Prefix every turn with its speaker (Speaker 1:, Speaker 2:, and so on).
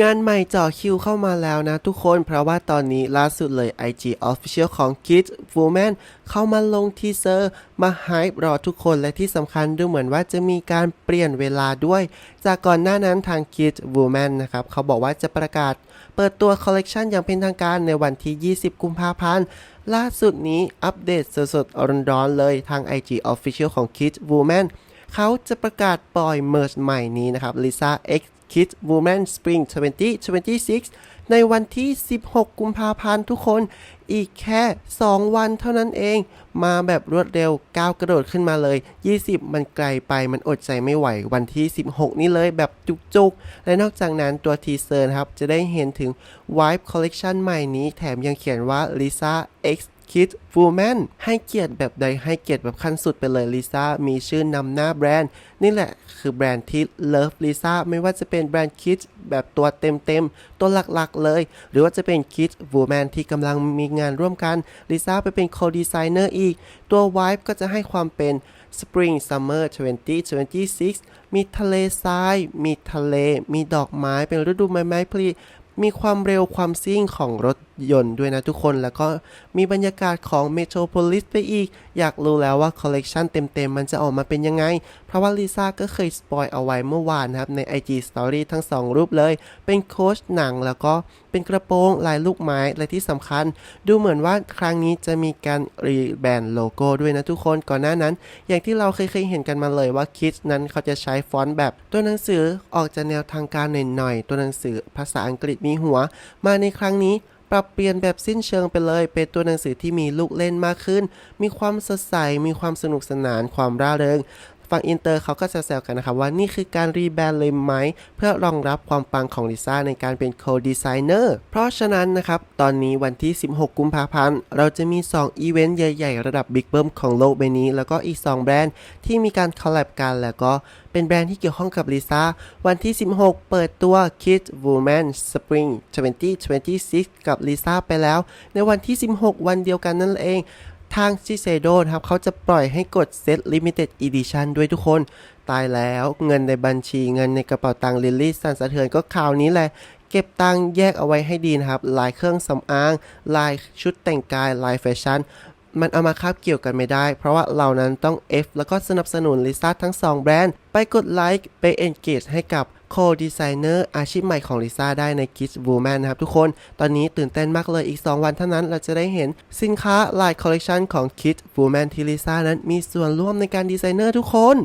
Speaker 1: งานใหม่เจ่อคิวเข้ามาแล้วนะทุกคนเพราะว่าตอนนี้ล่าสุดเลย IG Official ของ Kids Woman เข้ามาลงทีเซอร์ มาไฮป์รอทุกคนและที่สำคัญดูเหมือนว่าจะมีการเปลี่ยนเวลาด้วย จากก่อนหน้านั้นทาง Kids Woman นะครับเขาบอกว่าจะประกาศ เปิดตัวคอลเลกชันอย่างเป็นทางการในวันที่ 20 กุมภาพันธ์ล่าสุดนี้อัปเดตสดๆร้อนๆเลยทาง IG Official ของ Kids Woman เขาจะประกาศปล่อยเม r ร์ h ใหม่นี้นะครับ Lisa X Kids Woman Spring 2026 ในวันที่ 16 กุมภาพันธ์ทุกคน อีกแค่ 2 วันเท่านั้นเอง มาแบบรวดเร็วก้าวกระโดดขึ้นมาเลย 20 มันไกลไปมันอดใจไม่ไหว วันที่ 16 นี้เลยแบบจุกๆ และนอกจากนั้นตัวทีเซอร์ครับ จะได้เห็นถึง Vibe Collection ใหม่นี้แถมยังเขียนว่า Lisa X Kids Woman ให้เกียรติแบบใดให้เกียรติแบบขั้นสุดไปเลยลิซ่ามีชื่อนำหน้าแบรนด์ นี่แหละคือแบรนด์ที่ Love Lisa ไม่ว่าจะเป็นแบรนด์ Kids แบบตัวเต็มๆ ตัวหลักๆเลย หรือว่าจะเป็น Kids Woman ที่กำลังมีงานร่วมกันลิซ่าไปเป็น co-designer อีก ตัว Vibe ก็จะให้ความเป็น Spring Summer 2026 มีทะเลทราย มีทะเล มีดอกไม้ เป็นฤดูใบไม้ผลิ ความเร็วความซิ่งของรถยนต์ด้วยนะทุกคน แล้วก็มีบรรยากาศของเมโทรโพลิสไปอีก อยากรู้แล้วว่าคอลเลกชันเต็มๆ มันจะออกมาเป็นยังไง เพราะว่าลิซ่าก็เคยสปอยเอาไว้เมื่อวานนะครับ ใน IG Story ทั้ง 2 รูปเลย เป็นโค้ชหนังแล้วก็เป็นกระโปรงลายลูกไม้ และที่สำคัญ ดูเหมือนว่าครั้งนี้จะมีการรีแบรนด์โลโก้ด้วยนะทุกคนก่อนหน้านั้น อย่างที่เราเคยเคยเห็นกันมาเลยว่าคิดนั้นเขาจะใช้ฟอนต์แบบตัวหนังสือออกจะแนวทางการหน่อยๆตัวหนังสือภาษาอังกฤษมีหัว มาในครั้งนี้ปรับเปลี่ยนแบบสิ้นเชิงไปเลย เป็นตัวหนังสือที่มีลูกเล่นมากขึ้น มีความสดใส มีความสนุกสนาน ความร่าเริง ฝั่งอินเตอร์เขาก็จะแซวกันนะครับว่านี่คือการรีแบรนด์เลยไหม เพื่อรองรับความปังของลิซ่าในการเป็นโคดีไซเนอร์เพราะฉะนั้นนะครับ ตอนนี้วันที่ 16 กุมภาพันธ์ เราจะมี 2 อีเวนต์ใหญ่ ๆ ระดับบิ๊กเบิ้มของโลกใบนี้ แล้วก็อีก 2 แบรนด์ที่มีการคอลแลบกันแล้วก็เป็นแบรนด์ที่เกี่ยวข้องกับลิซ่าวันที่ 16 เปิดตัว Kids Woman Spring 2026 กับลิซ่าไปแล้ว ในวันที่ 16 วันเดียวกันนั่นเอง ทางชิเซโดนะครับเขาจะปล่อยให้กดเซต Limited Edition ด้วยทุกคน ตายแล้วเงินในบัญชีเงินในกระเป๋าตังค์ลิลลี่สันสะเทือนก็ข่าวนี้แหละ เก็บตังค์แยกเอาไว้ให้ดีนะครับ ลายเครื่องสำอาง ลายชุดแต่งกาย ลายแฟชั่น มันเอามาคาบเกี่ยวกันไม่ได้ เพราะว่าเรานั้นต้อง F แล้วก็สนับสนุนลิซ่าทั้ง 2 แบรนด์ ไปกดไลค์ไป engage ให้กับโคดีไซเนอร์อาชีพใหม่ของลิซ่าได้ใน Kids Woman นะครับทุกคน ตอนนี้ตื่นเต้นมากเลยอีก 2 วันเท่านั้นเราจะได้เห็นสินค้าลายคอลเลกชันของ Kids Woman ที่ลิซ่านั้นมีส่วนร่วมในการดีไซเนอร์ทุกคน